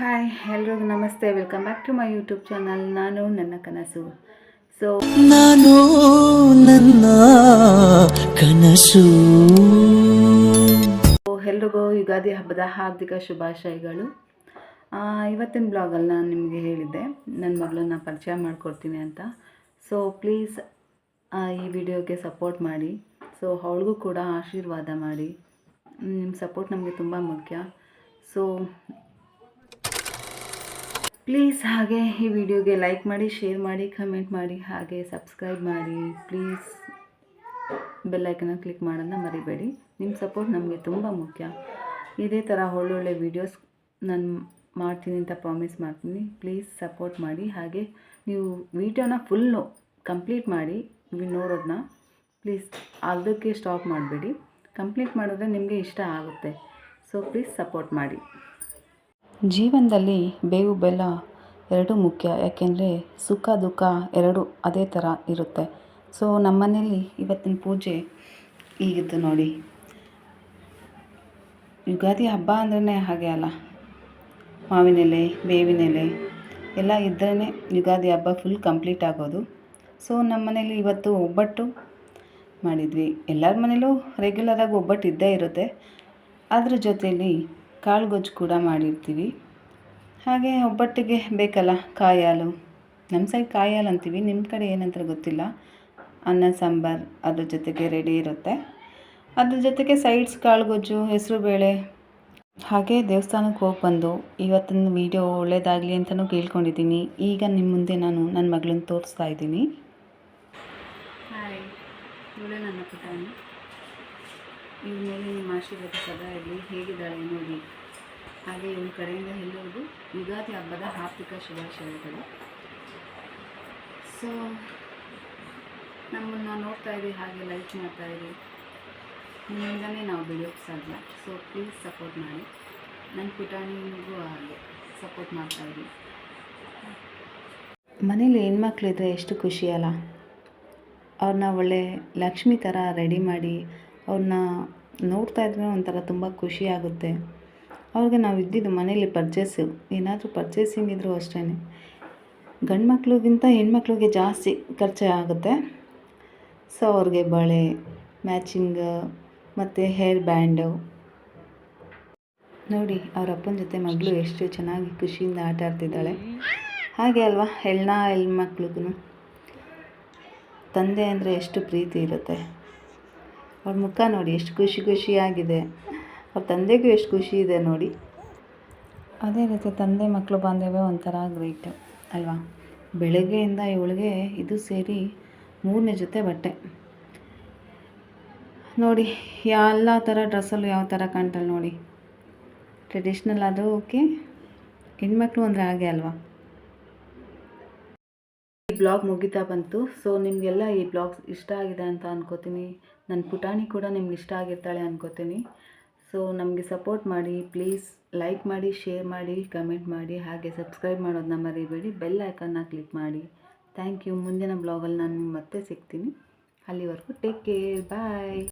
Hi ಎಲ್ರಿಗೂ ನಮಸ್ತೆ. Welcome back to my YouTube channel ನಾನು ನನ್ನ ಕನಸು. ಸೊ ನಾನು ನನ್ನ ಕನಸು. ಎಲ್ರಿಗೂ ಯುಗಾದಿ ಹಬ್ಬದ ಹಾರ್ದಿಕ ಶುಭಾಶಯಗಳು. ಇವತ್ತಿನ ಬ್ಲಾಗಲ್ಲಿ ನಾನು ನಿಮಗೆ ಹೇಳಿದ್ದೆ ನನ್ನ ಮಗಳನ್ನ ಪರಿಚಯ ಮಾಡಿಕೊಡ್ತೀನಿ ಅಂತ. ಸೊ ಪ್ಲೀಸ್ ಈ ವಿಡಿಯೋಗೆ ಸಪೋರ್ಟ್ ಮಾಡಿ. ಸೊ ಅವಳಿಗೂ ಕೂಡ ಆಶೀರ್ವಾದ ಮಾಡಿ. ನಿಮ್ಮ ಸಪೋರ್ಟ್ ನಮಗೆ ತುಂಬ ಮುಖ್ಯ. ಸೊ ಪ್ಲೀಸ್ ಹಾಗೆ ಈ ವಿಡಿಯೋಗೆ ಲೈಕ್ ಮಾಡಿ, ಶೇರ್ ಮಾಡಿ, ಕಮೆಂಟ್ ಮಾಡಿ, ಹಾಗೆ ಸಬ್ಸ್ಕ್ರೈಬ್ ಮಾಡಿ. ಪ್ಲೀಸ್ ಬೆಲ್ಲೈಕನ್ನ ಕ್ಲಿಕ್ ಮಾಡೋದನ್ನ ಮರಿಬೇಡಿ. ನಿಮ್ಮ ಸಪೋರ್ಟ್ ನಮಗೆ ತುಂಬ ಮುಖ್ಯ. ಇದೇ ಥರ ಒಳ್ಳೊಳ್ಳೆ ವೀಡಿಯೋಸ್ ನಾನು ಮಾಡ್ತೀನಿ ಅಂತ ಪ್ರಾಮಿಸ್ ಮಾಡ್ತೀನಿ. ಪ್ಲೀಸ್ ಸಪೋರ್ಟ್ ಮಾಡಿ. ಹಾಗೆ ನೀವು ವೀಡಿಯೋನ ಫುಲ್ಲು ಕಂಪ್ಲೀಟ್ ಮಾಡಿ ನೋಡೋದನ್ನ. ಪ್ಲೀಸ್ ಅರ್ಧಕ್ಕೆ ಸ್ಟಾಪ್ ಮಾಡಬೇಡಿ. ಕಂಪ್ಲೀಟ್ ಮಾಡಿದ್ರೆ ನಿಮಗೆ ಇಷ್ಟ ಆಗುತ್ತೆ. ಸೊ ಪ್ಲೀಸ್ ಸಪೋರ್ಟ್ ಮಾಡಿ. ಜೀವನದಲ್ಲಿ ಬೇವು ಬೆಲ್ಲ ಎರಡು ಮುಖ್ಯ, ಯಾಕೆಂದರೆ ಸುಖ, ದುಃಖ ಎರಡೂ ಅದೇ ಥರ ಇರುತ್ತೆ. ಸೊ ನಮ್ಮನೇಲಿ ಇವತ್ತಿನ ಪೂಜೆ ಈಗಿದ್ದು ನೋಡಿ. ಯುಗಾದಿ ಹಬ್ಬ ಅಂದ್ರೆ ಹಾಗೆ ಅಲ್ಲ. ಮಾವಿನೆಲೆ, ಬೇವಿನೆಲೆ ಎಲ್ಲ ಇದ್ರೇ ಯುಗಾದಿ ಹಬ್ಬ ಫುಲ್ ಕಂಪ್ಲೀಟ್ ಆಗೋದು. ಸೊ ನಮ್ಮ ಮನೇಲಿ ಇವತ್ತು ಒಬ್ಬಟ್ಟು ಮಾಡಿದ್ವಿ. ಎಲ್ಲರ ಮನೇಲೂ ರೆಗ್ಯುಲರಾಗಿ ಒಬ್ಬಟ್ಟು ಇದ್ದೇ ಇರುತ್ತೆ. ಅದ್ರ ಜೊತೆಯಲ್ಲಿ ಕಾಳು ಗೊಜ್ಜು ಕೂಡ ಮಾಡಿರ್ತೀವಿ. ಹಾಗೆ ಒಬ್ಬಟ್ಟಿಗೆ ಬೇಕಲ್ಲ ಕಾಯಿ ಹಾಲು ನಮ್ಮ ಸೈಡ್ ಕಾಯಿ ಅಂತೀವಿ. ನಿಮ್ಮ ಕಡೆ ಏನಂತಾರೆ ಗೊತ್ತಿಲ್ಲ. ಅನ್ನ, ಸಾಂಬಾರು ಅದ್ರ ಜೊತೆಗೆ ರೆಡಿ ಇರುತ್ತೆ. ಅದ್ರ ಜೊತೆಗೆ ಸೈಡ್ಸ್ ಕಾಳು ಗೊಜ್ಜು ಹೆಸರುಬೇಳೆ ಹಾಗೆ ದೇವಸ್ಥಾನಕ್ಕೆ ಹೋಗಿ ಬಂದು ಇವತ್ತಿನ ವೀಡಿಯೋ ಒಳ್ಳೇದಾಗಲಿ ಅಂತಲೂ ಕೇಳ್ಕೊಂಡಿದ್ದೀನಿ. ಈಗ ನಿಮ್ಮ ಮುಂದೆ ನಾನು ನನ್ನ ಮಗಳನ್ನ ತೋರಿಸ್ತಾ ಇದ್ದೀನಿ. ಹಾಯ್ ನನ್ನ ಪುಟಾಣಿ ಇವ್ರ ಮೇಲೆ ನಿಮ್ಮ ಆಶೀರ್ವಾದ ಸದಾ ಇರಲಿ, ಹೇಗಿದ್ದಾಳೆ ನೋಡಿ ಹಾಗೆ ಇವಳ ಕಡೆಯಿಂದ ಎಲ್ಲರಿಗೂ ಯುಗಾದಿ ಹಬ್ಬದ ಆರ್ಥಿಕ ಶುಭಾಶಯಗಳು. ಸೊ ನಮ್ಮನ್ನು ನೋಡ್ತಾ ಇರಿ, ಹಾಗೆ ಲೈಕ್ ಮಾಡ್ತಾ ಇದ್ದೀವಿ ನಿಮ್ಮಿಂದನೇ ನಾವು ಬೆಳೆಯೋಕ್ಕೆ ಸಾಧ್ಯ. ಸೊ ಪ್ಲೀಸ್ ಸಪೋರ್ಟ್ ಮಾಡಿ. ನನ್ನ ಪುಟಾಣಿಗೂ ಹಾಗೆ ಸಪೋರ್ಟ್ ಮಾಡ್ತಾ ಇರಿ. ಮನೇಲಿ ಹೆಣ್ಮಕ್ಳಿದ್ರೆ ಎಷ್ಟು ಖುಷಿ ಅಲ್ಲ? ಅವ್ರನ್ನ ಒಳ್ಳೆ ಲಕ್ಷ್ಮಿ ಥರ ರೆಡಿ ಮಾಡಿ ಅವ್ರನ್ನ ನೋಡ್ತಾ ಇದ್ರೆ ಒಂಥರ ತುಂಬ ಖುಷಿ ಆಗುತ್ತೆ. ಅವ್ರಿಗೆ ನಾವು ಇದ್ದಿದ್ದು ಮನೇಲಿ ಪರ್ಚೇಸು ಏನಾದರೂ ಪರ್ಚೇಸಿಂಗ್ ಇದ್ದರೂ ಅಷ್ಟೇ ಗಂಡು ಮಕ್ಳಿಗಿಂತ ಹೆಣ್ಮಕ್ಳಿಗೆ ಜಾಸ್ತಿ ಖರ್ಚು ಆಗುತ್ತೆ. ಸೊ ಅವ್ರಿಗೆ ಬಳೆ ಮ್ಯಾಚಿಂಗ್ ಮತ್ತು ಹೇರ್ ಬ್ಯಾಂಡು ನೋಡಿ, ಅವ್ರ ಅಪ್ಪನ ಜೊತೆ ಮಗಳು ಎಷ್ಟು ಚೆನ್ನಾಗಿ ಖುಷಿಯಿಂದ ಆಟ ಆಡ್ತಿದ್ದಾಳೆ. ಹಾಗೆ ಅಲ್ವಾ, ಹೆಣ್ಣ ಹೆಣ್ಮಕ್ಳಿಗೂ. ತಂದೆ ಅಂದರೆ ಎಷ್ಟು ಪ್ರೀತಿ ಇರುತ್ತೆ. ಅವ್ರ ಮುಖ ನೋಡಿ ಎಷ್ಟು ಖುಷಿ ಖುಷಿಯಾಗಿದೆ ಅವ್ರ ತಂದೆಗೂ ಎಷ್ಟು ಖುಷಿ ಇದೆ ನೋಡಿ. ಅದೇ ರೀತಿ ತಂದೆ ಮಕ್ಕಳು ಬಾಂಧವ್ಯ ಒಂಥರ ಗ್ರೇಟ್ ಅಲ್ವಾ? ಬೆಳಗ್ಗೆಯಿಂದ ಇವಳಿಗೆ ಇದು ಸೇರಿ ಮೂರನೇ ಜೊತೆ ಬಟ್ಟೆ. ನೋಡಿ, ಎಲ್ಲ ಥರ ಡ್ರೆಸ್ಸಲ್ಲೂ ಯಾವ ಥರ ಕಾಣ್ತಾಳೆ ನೋಡಿ. ಟ್ರೆಡಿಷ್ನಲ್ ಆದರೂ ಓಕೆ, ಹೆಣ್ಮಕ್ಳು ಅಂದರೆ ಹಾಗೆ ಅಲ್ವಾ? ಈ ಬ್ಲಾಗ್ ಮುಗಿತಾ ಬಂತು. ಸೊ ನಿಮಗೆಲ್ಲ ಈ ಬ್ಲಾಗ್ಸ್ ಇಷ್ಟ ಆಗಿದೆ ಅಂತ ಅನ್ಕೋತೀನಿ. ನನ್ನ ಪುಟಾಣಿ ಕೂಡ ನಿಮ್ಗೆ ಇಷ್ಟ ಆಗಿರ್ತಾಳೆ ಅನ್ಕೋತೀನಿ. ಸೊ ನಮಗೆ ಸಪೋರ್ಟ್ ಮಾಡಿ ಪ್ಲೀಸ್ ಲೈಕ್ ಮಾಡಿ ಶೇರ್ ಮಾಡಿ ಕಮೆಂಟ್ ಮಾಡಿ, ಹಾಗೆ ಸಬ್ಸ್ಕ್ರೈಬ್ ಮಾಡೋದನ್ನ ಮರಿಬೇಡಿ. ಬೆಲ್ ಐಕನ್ನ ಕ್ಲಿಕ್ ಮಾಡಿ. ಥ್ಯಾಂಕ್ ಯು ಮುಂದಿನ ಬ್ಲಾಗಲ್ಲಿ ನಾನು ಮತ್ತೆ ಸಿಗ್ತೀನಿ. ಅಲ್ಲಿವರೆಗೂ ಟೇಕ್ ಕೇರ್ ಬಾಯ್